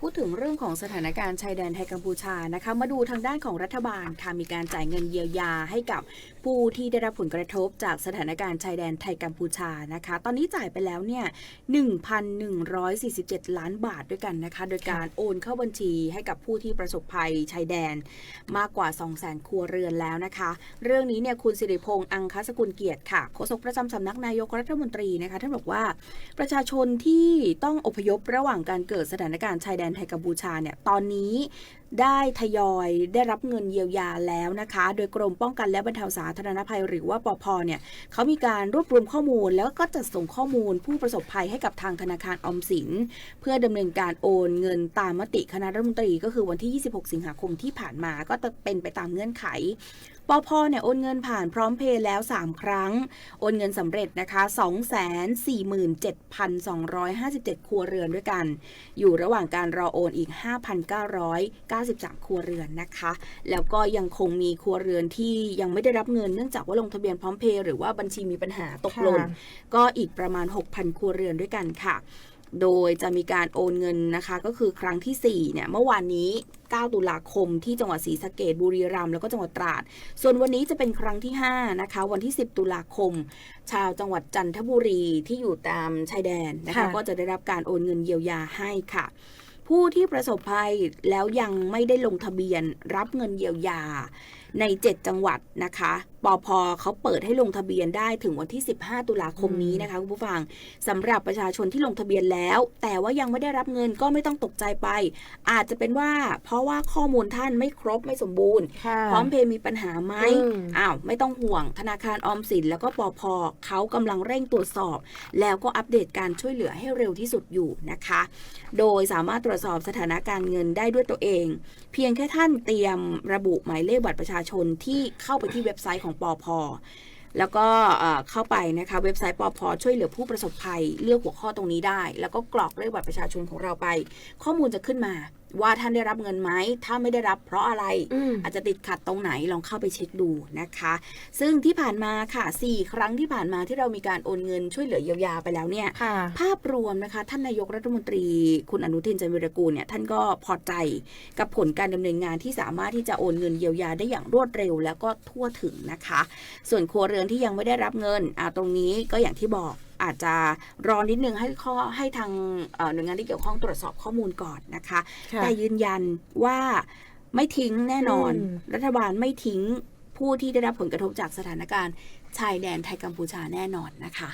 พูดถึงเรื่องของสถานการณ์ชายแดนไทยกัมพูชานะคะ มาดูทางด้านของรัฐบาลค่ะมีการจ่ายเงินเยียวยาให้กับผู้ที่ได้รับผลกระทบจากสถานการณ์ชายแดนไทยกัมพูชานะคะ ตอนนี้จ่ายไปแล้วเนี่ย 1,147 ล้านบาทด้วยกันนะคะ โดยการโอนเข้าบัญชีให้กับผู้ที่ประสบภัยชายแดน มากกว่า 200,000 ครัวเรือนแล้วนะคะ เรื่องนี้เนี่ยคุณสิริพงษ์อังคสกุลเกียรติค่ะโฆษกประจำสำนักนายกรัฐมนตรีนะคะท่านบอกว่าประชาชนที่ต้องอพยพระหว่างการเกิดสถานการณ์ชายแดนไทยกัมพูชาเนี่ยตอนนี้ได้ทยอยได้รับเงินเยียวยาแล้วนะคะ โดยกรมป้องกันและบรรเทาสาธารณภัยหรือว่าปพเนี่ยเขามีการรวบรวมข้อมูล แล้วก็จัดส่งข้อมูลผู้ประสบภัยให้กับทางธนาคารออมสิน เพื่อดำเนินการโอนเงินตามมติคณะรัฐมนตรีก็คือวันที่ 26 สิงหาคมที่ผ่านมาก็จะเป็นไปตามเงื่อนไขปพเนี่ยโอนเงินผ่านพร้อมเพย์แล้ว 3 ครั้ง โอนเงินสำเร็จนะคะ 247,257 ครัวเรือนด้วยกัน อยู่ระหว่างการรอโอนอีก5,993 ครัวเรือนนะคะ แล้วก็ยังคงมีครัวเรือนที่ยังไม่ได้รับเงินเนื่องจากว่าลงทะเบียนพร้อมเพย์หรือว่าบัญชีมีปัญหาตกหล่นค่ะก็อีกประมาณ 6,000 ครัวเรือนด้วยกันค่ะ โดยจะมีการโอนเงินนะคะ ก็คือครั้งที่4เนี่ยเมื่อวานนี้ 9 ตุลาคมที่จังหวัดศรีสะเกดบุรีรัมย์แล้วก็จังหวัดตราด ส่วนวันนี้จะเป็นครั้งที่ 5 นะคะ วันที่ 10 ตุลาคม ชาวจังหวัดจันทบุรีที่อยู่ตามชายแดนนะคะค่ะก็จะได้รับการโอนเงินเยียวยาให้ค่ะ ผู้ที่ประสบภัยแล้วยังไม่ได้ลงทะเบียนรับเงินเยียวยาใน 7 จังหวัดนะคะปอพเขาเปิดให้ลงทะเบียนได้ถึงวันที่ 15 ตุลาคมนี้นะคะคุณผู้ฟังสำหรับประชาชนที่ลงทะเบียนแล้ว แต่ว่ายังไม่ได้รับเงินก็ไม่ต้องตกใจไป อาจจะเป็นว่าเพราะว่าข้อมูลท่านไม่ครบไม่สมบูรณ์ค่ะพร้อมเพย์มีปัญหาไหมอืมอ้าวไม่ต้องห่วง ธนาคารออมสินแล้วก็ปอพเขากำลังเร่งตรวจสอบ แล้วก็อัปเดตการช่วยเหลือให้เร็วที่สุดอยู่นะคะ โดยสามารถตรวจสอบสถานะการเงินได้ด้วยตัวเอง เพียงแค่ท่านเตรียมระบุหมายเลขบัตรประชาชนที่เข้าไปที่เว็บไซต์ของของปอพแล้วก็เอ่อเข้าไปนะคะเว็บไซต์ปอพช่วยเหลือผู้ประสบภัย เลือกหัวข้อตรงนี้ได้ แล้วก็กรอกเลขบัตรประชาชนของเราไป ข้อมูลจะขึ้นมา ว่าท่านได้รับเงินไหม ถ้าไม่ได้รับเพราะอะไรอืมอาจจะติดขัดตรงไหนลองเข้าไปเช็คดูนะคะ ซึ่งที่ผ่านมาค่ะ 4 ครั้งที่ผ่านมาที่เรามีการโอนเงินช่วยเหลือเยียวยาไปแล้วเนี่ยค่ะภาพรวมนะคะ ท่านนายกรัฐมนตรี คุณอนุทินจันทร์วิรกูลเนี่ยท่านก็พอใจกับผลการดำเนินงานที่สามารถที่จะโอนเงินเยียวยาได้อย่างรวดเร็ว แล้วก็ทั่วถึงนะคะ ส่วนครัวเรือนที่ยังไม่ได้รับเงินอ่าตรงนี้ก็อย่างที่บอก อาจจะรอนิดนึงให้ข้อให้ทางเอ่อหน่วยงานที่เกี่ยวข้องตรวจสอบข้อมูลก่อนนะคะค่ะแต่ยืนยันว่าไม่ทิ้งแน่นอนอืมรัฐบาลไม่ทิ้งผู้ที่ได้รับผลกระทบจากสถานการณ์ชายแดนไทยกัมพูชาแน่นอนนะคะ